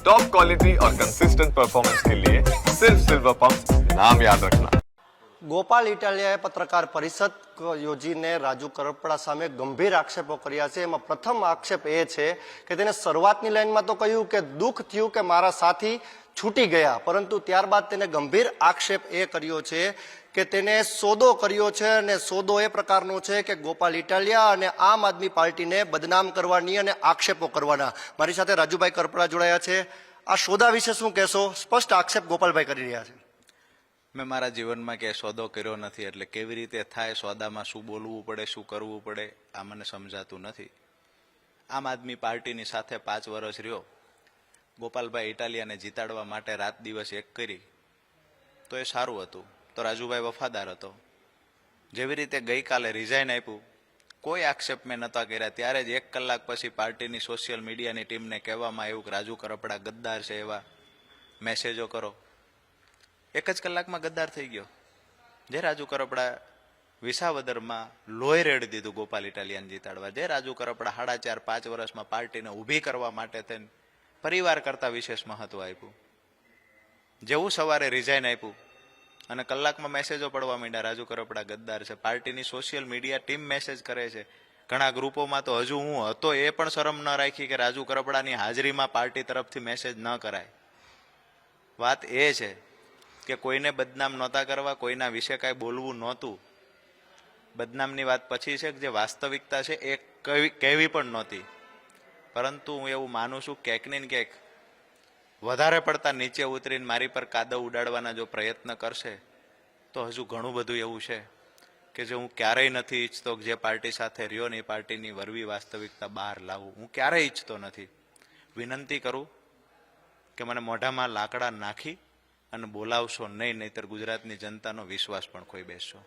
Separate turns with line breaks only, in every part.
Top quality और consistent performance के लिए सिर्फ सिल्वर पंप नाम याद रखना
ગોપાલ ઇટાલિયાએ પત્રકાર પરિષદ ક- યોજીને રાજુ કરપડા સામે ગંભીર આક્ષેપો કર્યા છે એમાં પ્રથમ આક્ષેપ એ છે કે તેને શરૂઆતની લાઈનમાં તો કહ્યું કે દુઃખ થયું કે મારા સાથી છૂટી ગયા પરંતુ ત્યારબાદ તેને ગંભીર આક્ષેપ એ કર્યો છે કે તેને સોદો કર્યો છે અને સોદો એ પ્રકારનો છે કે ગોપાલ ઇટાલિયા અને આમ આદમી પાર્ટીને બદનામ કરવાની અને આક્ષેપો કરવાના. મારી સાથે રાજુભાઈ કરપડા જોડાયા છે. આ સોદા વિશે શું કહેશો? સ્પષ્ટ આક્ષેપ ગોપાલભાઈ કરી રહ્યા છે.
મેં મારા જીવનમાં ક્યાંય સોદો કર્યો નથી, એટલે કેવી રીતે થાય સોદામાં શું બોલવું પડે, શું કરવું પડે, આ મને સમજાતું નથી. આમ આદમી પાર્ટીની સાથે પાંચ વર્ષ રહ્યો. ગોપાલભાઈ ઇટાલિયાને જીતાડવા માટે રાત દિવસ એક કરી. તો એ સારું હતું. તો રાજુભાઈ વફાદાર હતો. જેવી રીતે ગઈકાલે રિઝાઇન આપ્યું, કોઈ આક્ષેપ મેં નહોતા કર્યા. ત્યારે જ એક કલાક પછી પાર્ટીની સોશિયલ મીડિયાની ટીમને કહેવામાં આવ્યું કે રાજુ કરપડા ગદ્દાર છે એવા મેસેજો કરો. એક જ કલાકમાં ગદ્દાર થઈ ગયો. જે રાજુ કરપડા વિસાવદરમાં લોહી રેડી દીધું ગોપાલ ઇટાલિયન જીતાડવા. જે રાજુ કરપડા સાડા ચાર, પાંચ વર્ષમાં પાર્ટીને ઊભી કરવા માટે તેને પરિવાર કરતાં વિશેષ મહત્વ આપ્યું. જેવું સવારે રિઝાઇન આપ્યું અને કલાકમાં મેસેજો પડવા માંડ્યા. રાજુ કરપડા ગદ્દાર છે. પાર્ટીની સોશિયલ મીડિયા ટીમ મેસેજ કરે છે. ઘણા ગ્રુપોમાં તો હજુ હું હતો એ પણ શરમ ન રાખી કે રાજુ કરપડાની હાજરીમાં પાર્ટી તરફથી મેસેજ ન કરાય. વાત એ છે કે કોઈને બદનામ નહોતા કરવા, કોઈના વિશે કાંઈ બોલવું નહોતું. બદનામની વાત પછી છે કે જે વાસ્તવિકતા છે એ કહેવી પણ નહોતી. પરંતુ હું એવું માનું છું ક્યાંક ને ક્યાંક વધારે પડતા નીચે ઉતરીને મારી પર કાદવ ઉડાડવાના જો પ્રયત્ન કરશે, તો હજુ ઘણું બધું એવું છે કે જે હું ક્યારેય નથી ઈચ્છતો જે પાર્ટી સાથે રહ્યો ને એ પાર્ટીની વરવી વાસ્તવિકતા બહાર લાવું. હું ક્યારેય ઈચ્છતો નથી. વિનંતી કરું કે મને મોઢામાં લાકડા નાખી અને બોલાવશો નહીં, નહીતર ગુજરાતની જનતાનો વિશ્વાસ પણ ખોઈ બેસશો.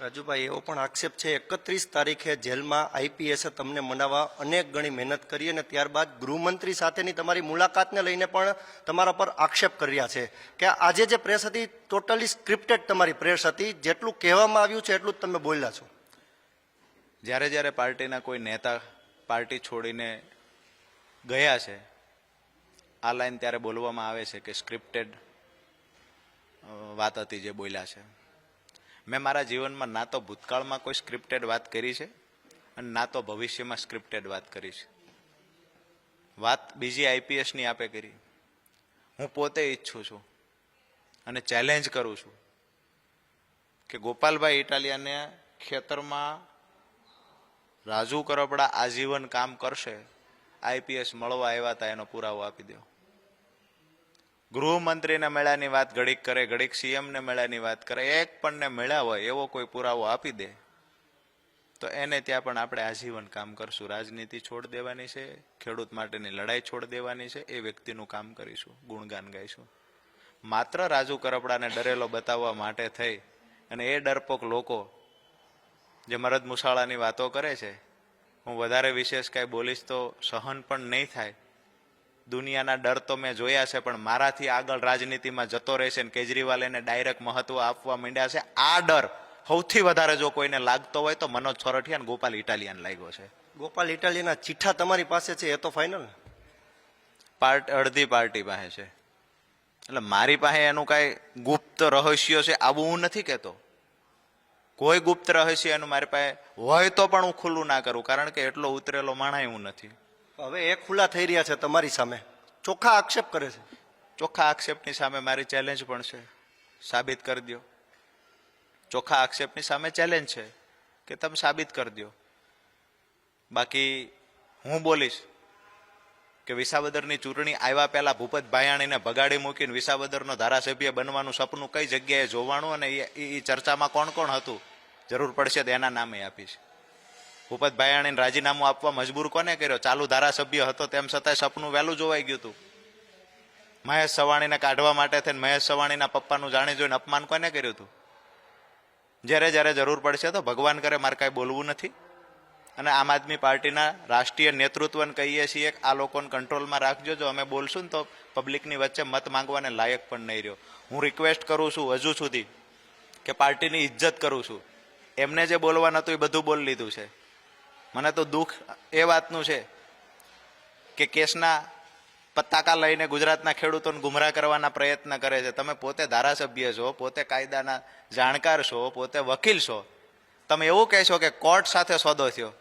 રાજુભાઈ, એવો પણ આક્ષેપ છે, એકત્રીસ તારીખે જેલમાં આઈપીએસે તમને મનાવવા અનેક ગણી મહેનત કરી અને ત્યારબાદ ગૃહમંત્રી સાથેની તમારી મુલાકાતને લઈને પણ તમારા પર આક્ષેપ કર્યા છે. કે આજે જે પ્રેસ હતી, ટોટલી સ્ક્રિપ્ટેડ તમારી પ્રેસ હતી, જેટલું કહેવામાં આવ્યું છે, એટલું જ તમે બોલ્યા છો.
જ્યારે જ્યારે પાર્ટીના કોઈ નેતા પાર્ટી છોડીને ગયા છે, આ લાઈન ત્યારે બોલવામાં આવે છે કે સ્ક્રિપ્ટેડ વાત હતી જે બોલ્યા છે. મેં મારા જીવનમાં ના તો ભૂતકાળમાં કોઈ સ્ક્રિપ્ટેડ વાત કરી છે અને ના તો ભવિષ્યમાં સ્ક્રિપ્ટેડ વાત કરી છે. વાત બીજી આઈપીએસની આપે કરી. હું પોતે ઈચ્છું છું અને ચેલેન્જ કરું છું કે ગોપાલભાઈ ઇટાલિયાને ખેતરમાં રાજુ કરપડા આજીવન કામ કરશે, આઈપીએસ મળવા આવ્યા હતા એનો પુરાવો આપી દો ગૃહમંત્રીને મેળાની વાત ઘડીક કરે, ઘડીક સીએમને મેળાની વાત કરે, એક પણને મેળા હોય એવો કોઈ પુરાવો આપી દે, તો એને ત્યાં પણ આપણે આજીવન કામ કરશું. રાજનીતિ છોડ દેવાની છે, ખેડૂત માટેની લડાઈ છોડ દેવાની છે, એ વ્યક્તિનું કામ કરીશું, ગુણગાન ગાઈશું. માત્ર રાજુ કરપડાને ડરેલો બતાવવા માટે થઈ અને એ ડરપોક લોકો જે મરદ મુસાળાની વાતો કરે છે, હું વધારે વિશેષ કાંઈ બોલીશ તો સહન પણ નહીં થાય. દુનિયાના ડર તો મેં જોયા છે પણ મારાથી આગળ રાજનીતિમાં જતો રહેશે ને કેજરીવાલ એને ડાયરેક્ટ મહત્વ આપવા માંડ્યા છે. આ ડર સૌથી વધારે જો કોઈને લાગતો હોય તો મનોજ છોરઠિયા અને ગોપાલ ઇટાલિયન લાગ્યો છે.
ગોપાલ ઇટાલિયનના ચિઠ્ઠા તમારી પાસે છે એ તો ફાઇનલ
પાર્ટ અડધી પાર્ટી પાસે છે. એટલે મારી પાસે એનું કાંઈ ગુપ્ત રહસ્ય છે આવું હું નથી કહેતો. કોઈ ગુપ્ત રહસ્ય એનું મારી પાસે હોય તો પણ હું ખુલ્લું ના કરું કારણ કે એટલો ઉતરેલો માણાય હું નથી.
હવે એ ખુલ્લા થઈ રહ્યા છે તમારી સામે. ચોખ્ખા આક્ષેપ કરે છે.
ચોખ્ખા આક્ષેપની સામે મારી ચેલેન્જ પણ છે. સાબિત કરી દો ચોખ્ખા આક્ષેપની સામે ચેલેન્જ છે કે તમે સાબિત કરી દો બાકી હું બોલીશ કે વિસાવદરની ચૂંટણી આવ્યા પહેલા ભૂપત ભાયાણીને ભગાડી મૂકીને વિસાવદરનો ધારાસભ્ય બનવાનું સપનું કઈ જગ્યાએ જોવાનું અને એ- ચર્ચામાં કોણ કોણ હતું? જરૂર પડશે તો એના નામે આપીશ. ભૂપત ભાયાણીને રાજીનામું આપવા મજબૂર કોને કર્યો? ચાલુ ધારાસભ્ય હતો, તેમ છતાંય સપનું વહેલું જોવાઈ ગયું હતું. મહેશ સવાણીને કાઢવા માટે થઈને મહેશ સવાણીના પપ્પાનું જાણી જોઈને અપમાન કોને કર્યું હતું? જ્યારે જ્યારે જરૂર પડશે તો ભગવાન કરે, મારે કાંઈ બોલવું નથી. અને આમ આદમી પાર્ટીના રાષ્ટ્રીય નેતૃત્વને કહીએ છીએ કે આ લોકોને કંટ્રોલમાં રાખજો, જો અમે બોલશું ને તો પબ્લિકની વચ્ચે મત માંગવાને લાયક પણ નહીં રહ્યો. હું રિક્વેસ્ટ કરું છું હજુ સુધી કે પાર્ટીની ઇજ્જત કરું છું. એમને જે બોલવાનું હતું એ બધું બોલી લીધું છે. મને તો દુઃખ એ વાતનું છે કે કેસના પતાકા લઈને ગુજરાતના ખેડૂતોને ગુમરાહ કરવાના પ્રયત્ન કરે છે. તમે પોતે ધારાસભ્ય છો, પોતે કાયદાના જાણકાર છો, પોતે વકીલ છો. તમે એવું કહેશો કે કોર્ટ સાથે સોદો થયો.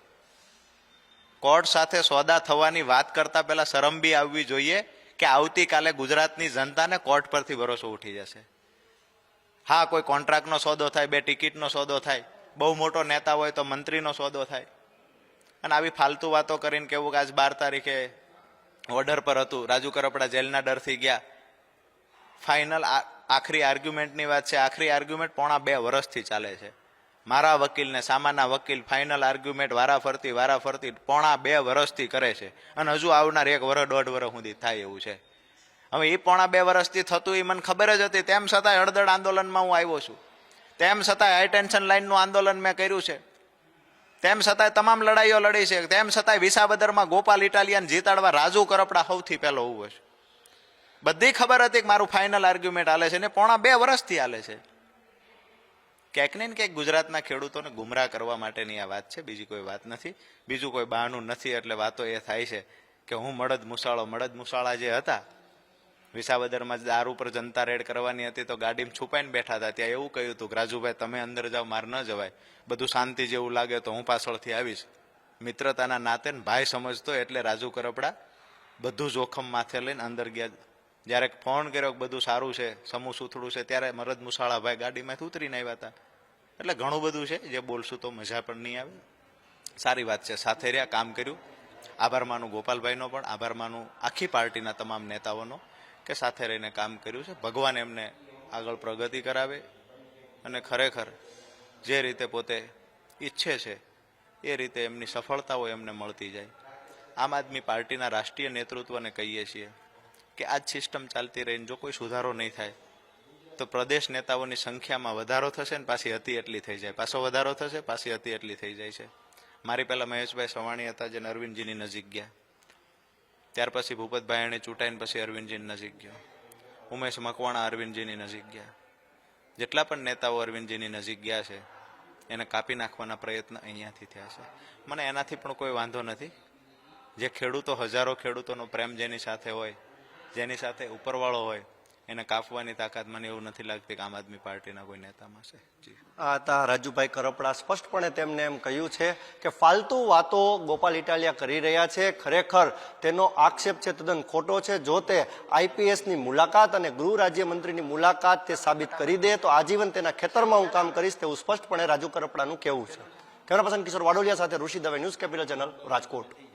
કોર્ટ સાથે સોદા થવાની વાત કરતા પહેલાં શરમ બી આવવી જોઈએ કે આવતીકાલે ગુજરાતની જનતાને કોર્ટ પરથી ભરોસો ઉઠી જશે. હા, કોઈ કોન્ટ્રાક્ટનો સોદો થાય, બે ટિકિટનો સોદો થાય, બહુ મોટો નેતા હોય તો મંત્રીનો સોદો થાય. અને આવી ફાલતુ વાતો કરીને કેવું કે આજ બાર તારીખે ઓર્ડર પર હતું. રાજુ કરપડા જેલના ડરથી ગયા. ફાઇનલ આખરી આર્ગ્યુમેન્ટની વાત છે. આખરી આર્ગ્યુમેન્ટ પોણા બે વર્ષથી ચાલે છે. મારા વકીલને, સામાના વકીલ ફાઇનલ આર્ગ્યુમેન્ટ વારા ફરતી વારા ફરતી પોણા બે વર્ષથી કરે છે. અને હજુ આવનાર એક વર્ષ દોઢ વર્ષ સુધી થાય એવું છે. હવે એ પોણા બે વર્ષથી થતું એ મને ખબર જ હતી. તેમ છતાંય હળદળ આંદોલનમાં હું આવ્યો છું. તેમ છતાંય હાઈ ટેન્શન લાઇનનું આંદોલન મેં કર્યું છે. તેમ છતાંય તમામ લડાઈઓ લડી છે. તેમ છતાંય વિસાવદરમાં ગોપાલ ઇટાલિયન જીતાડવા રાજુ કરપડા સૌથી પહેલો ઊભો છે. બધી ખબર હતી કે મારું ફાઇનલ આર્ગ્યુમેન્ટ હાલે છે ને પોણા બે વર્ષથી હાલે છે. ક્યાંક ને ક્યાંક ગુજરાતના ખેડૂતોને ગુમરાહ કરવા માટેની આ વાત છે. બીજી કોઈ વાત નથી. બીજું કોઈ બહાનું નથી એટલે વાતો એ થાય છે કે હું મળદ મુસાળો મળદ મુસાળા જે હતા વિસાવદરમાં દારૂ પર જનતા રેડ કરવાની હતી તો ગાડીમાં છુપાઈને બેઠા હતા. ત્યાં એવું કહ્યું હતું કે, રાજુભાઈ, તમે અંદર જાઓ, માર ન જવાય. બધું શાંતિ જેવું લાગે તો હું પાછળથી આવીશ. મિત્રતાના નાતે ભાઈ સમજતો એટલે રાજુ કરપડા બધું જોખમ માથે લઈને અંદર ગયા. જ્યારે ફોન કર્યો બધું સારું છે, સમૂહ સુથડું છે, ત્યારે મરદ મુસાળાભાઈ ગાડીમાંથી ઉતરીને આવ્યા હતા. એટલે ઘણું બધું છે, જે બોલશું તો મજા પણ નહીં આવે. સારી વાત છે. સાથે રહ્યા, કામ કર્યું. આભાર માનું ગોપાલભાઈનો પણ, આભાર માનું આખી પાર્ટીના તમામ નેતાઓનો. કે સાથે રહીને કામ કર્યું છે. ભગવાન એમને આગળ પ્રગતિ કરાવે અને ખરેખર જે રીતે પોતે ઈચ્છે છે, એ રીતે એમની સફળતાઓ એમને મળતી જાય. આમ આદમી પાર્ટીના રાષ્ટ્રીય નેતૃત્વને કહીએ છીએ કે આ જ સિસ્ટમ ચાલતી રહીને જો કોઈ સુધારો નહીં થાય, તો પ્રદેશ નેતાઓની સંખ્યામાં વધારો થશે ને પાછી હતી એટલી થઈ જાય. પાછો વધારો થશે, પાછી હતી એટલી થઈ જાય છે. મારી પહેલાં મહેશભાઈ સવાણી હતા, જેને અરવિંદજીની નજીક ગયા. ત્યાર પછી ભૂપતભાઈ એને ચૂંટાઈને પછી અરવિંદજીની નજીક ગયો. ઉમેશ મકવાણા અરવિંદજીની નજીક ગયા. જેટલા પણ નેતાઓ અરવિંદજીની નજીક ગયા છે, એને કાપી નાખવાના પ્રયત્ન અહીંયાથી થયા છે. મને એનાથી પણ કોઈ વાંધો નથી. જે ખેડૂતો, હજારો ખેડૂતોનો પ્રેમ જેની સાથે હોય, જેની સાથે ઉપરવાળો હોય એને કાપવાની તાકાત મને એવું નથી લાગતી કે આમ આદમી પાર્ટીના કોઈ નેતામાં છે. જી.
આ હતા રાજુભાઈ કરપડા સ્પષ્ટપણે તેમને એમ કહ્યું છે કે ફાલતુ વાતો ગોપાલ ઇટાલિયા કરી રહ્યા છે. ખરેખર તેનો આક્ષેપ છે, તદ્દન ખોટો છે. જો તે આઈપીએસની મુલાકાત અને ગૃહ રાજ્યમંત્રીની મુલાકાત તે સાબિત કરી દે, તો આજીવન તેના ખેતરમાં હું કામ કરીશ તેવું સ્પષ્ટપણે રાજુ કરપડાનું કહેવું છે. કેમેરા પર્સન કિશોર વાડોલિયા સાથે Rushi Dave news capital channel Rajkot.